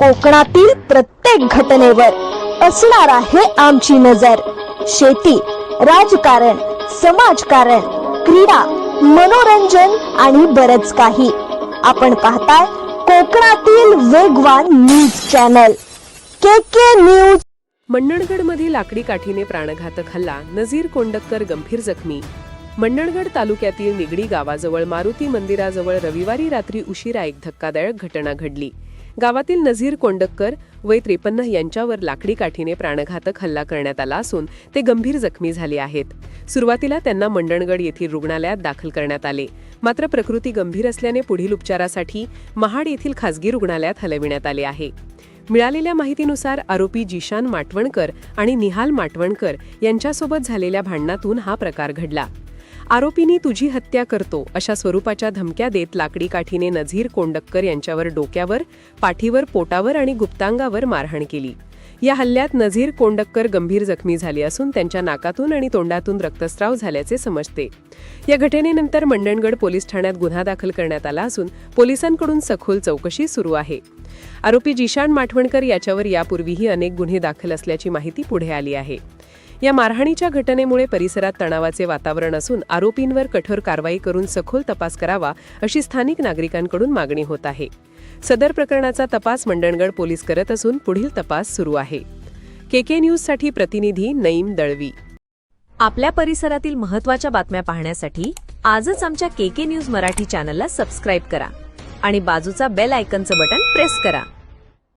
कोकणातील प्रत्येक घटनेवर असणार आहे आमची नजर. शेती राजकारण समाजकारण क्रीडा मनोरंजन आणि बरच काही. आपण पाहताय कोकणातील वेगवान news channel. K K news. मंडणगडमध्ये लाकडी काठीने प्राणघातक हल्ला नजीर कोंडक्कर गंभीर जखमी. मंडणगड तालुक्यातील निगडी गावाजवळ मारुती मंदिराजवळ रविवारी रात्री उशिरा एक धक्कादायक घटना घडली. गावातील नझीर कोंडक्कर वय त्रेपन्न यांच्यावर लाकडी काठीने प्राणघातक हल्ला करण्यात आला असून ते गंभीर जखमी झाले आहेत. सुरुवातीला त्यांना मंडणगड येथील रुग्णालयात दाखल करण्यात आले. मात्र प्रकृती गंभीर असल्याने पुढील उपचारासाठी महाड येथील खासगी रुग्णालयात हलविण्यात आले आहे. मिळालेल्या माहितीनुसार आरोपी जिशान माटवणकर आणि निहाल माटवणकर यांच्यासोबत झालेल्या भांडणातून हा प्रकार घडला. आरोपींनी तुझी हत्या करतो अशा स्वरूपाच्या धमक्या देत लाकडी काठीने नझीर कोंडक्कर यांच्यावर डोक्यावर पाठीवर पोटावर आणि गुप्तांगावर मारहाण केली. या हल्ल्यात नझीर कोंडक्कर गंभीर जखमी झाले असून त्यांच्या नाकातून आणि तोंडातून रक्तस्राव झाल्याचे समजते. या घटनेनंतर मंडणगड पोलीस ठाण्यात गुन्हा दाखल करण्यात आला असून पोलिसांकडून सखोल चौकशी सुरू आहे. आरोपी जिशान माठवणकर याच्यावर यापूर्वीही अनेक गुन्हे दाखल असल्याची माहिती पुढे आली आहे. या मारहाणीच्या घटनेमुळे परिसरात तणावाचे वातावरण असून आरोपींवर कठोर कारवाई करून सखोल तपास करावा अशी स्थानिक नागरिकांकडून मागणी होत आहे. सदर प्रकरणाचा तपास मंडणगड पोलीस करत असून पुढील तपास सुरू आहे. केके न्यूजसाठी प्रतिनिधी नईम दळवी. आपल्या परिसरातील महत्त्वाच्या बातम्या पाहण्यासाठी आजच आमच्या केके न्यूज मराठी चॅनलला सबस्क्राईब करा आणि बाजूचा बेल आयकनचं बटन प्रेस करा.